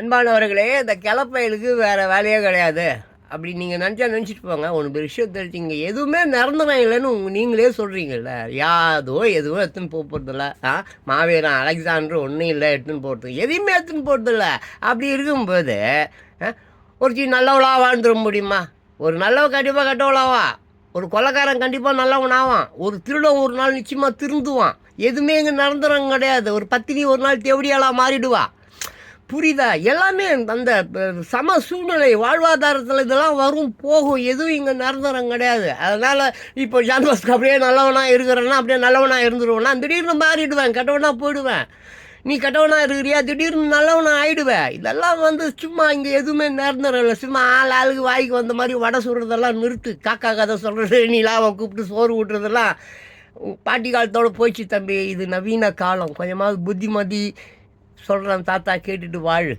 அன்பானவர்களே இந்த கிளப்பயலுக்கு வேறு வேலையே கிடையாது. அப்படி நீங்கள் நினச்சா நினச்சிட்டு போங்க. ஒன்று பெரிய விஷயம் தெரிஞ்சுங்க எதுவுமே நிரந்தரம் இல்லைன்னு உங்க நீங்களே சொல்கிறீங்கல்ல யாதோ எதுவும் எடுத்துன்னு போக போகிறதில்ல ஆ மாவீரன் அலெக்சாண்டர் ஒன்றும் இல்லை எடுத்துன்னு போகிறது எதையுமே எடுத்துன்னு போகிறதில்ல அப்படி இருக்கும்போது ஆ, சீ நல்லவளாக வாழ்ந்துட முடியுமா? ஒரு நல்லவ கண்டிப்பாக கெட்டவளாவா? ஒரு கொலைக்காரன் கண்டிப்பாக நல்லவனாவான் ஒரு திருடன் ஒரு நாள் நிச்சயமாக திருந்துவான். எதுவுமே இங்கே நிரந்தரம் கிடையாது. ஒரு பத்தினி ஒரு நாள் தேவடியாளாக மாறிடுவா. புரியுதா எல்லாமே அந்த சம சூழ்நிலை வாழ்வாதாரத்தில் இதெல்லாம் வரும் போகும். எதுவும் இங்கே நிரந்தரம் கிடையாது. அதனால் இப்போ ஜான்வாஸ்க்கு அப்படியே நல்லவனாக இருக்கிறேன்னா அப்படியே நல்லவனாக இருந்துருவேன்னா திடீர்னு மாறிடுவேன். கெட்டவனாக போயிடுவேன். நீ கெட்டவனாக இருக்கிறியா? திடீர்னு நல்லவனாக ஆயிடுவேன். இதெல்லாம் வந்து சும்மா இங்கே எதுவுமே நிரந்தரம் இல்லை. சும்மா ஆள் ஆளுக்கு வாய்க்கு வந்த மாதிரி வடை சுடுறதெல்லாம் நிறுத்து. காக்கா கதை சொல்கிறது நீலாவை கூப்பிட்டு சோறு ஊட்டுறதெல்லாம். பாட்டி காலத்தோட போயிடுச்சு தம்பி. இது நவீன காலம். கொஞ்சமாவது புத்திமதி சொல்கிறேன் தாத்தா கேட்டுட்டு வாழ்.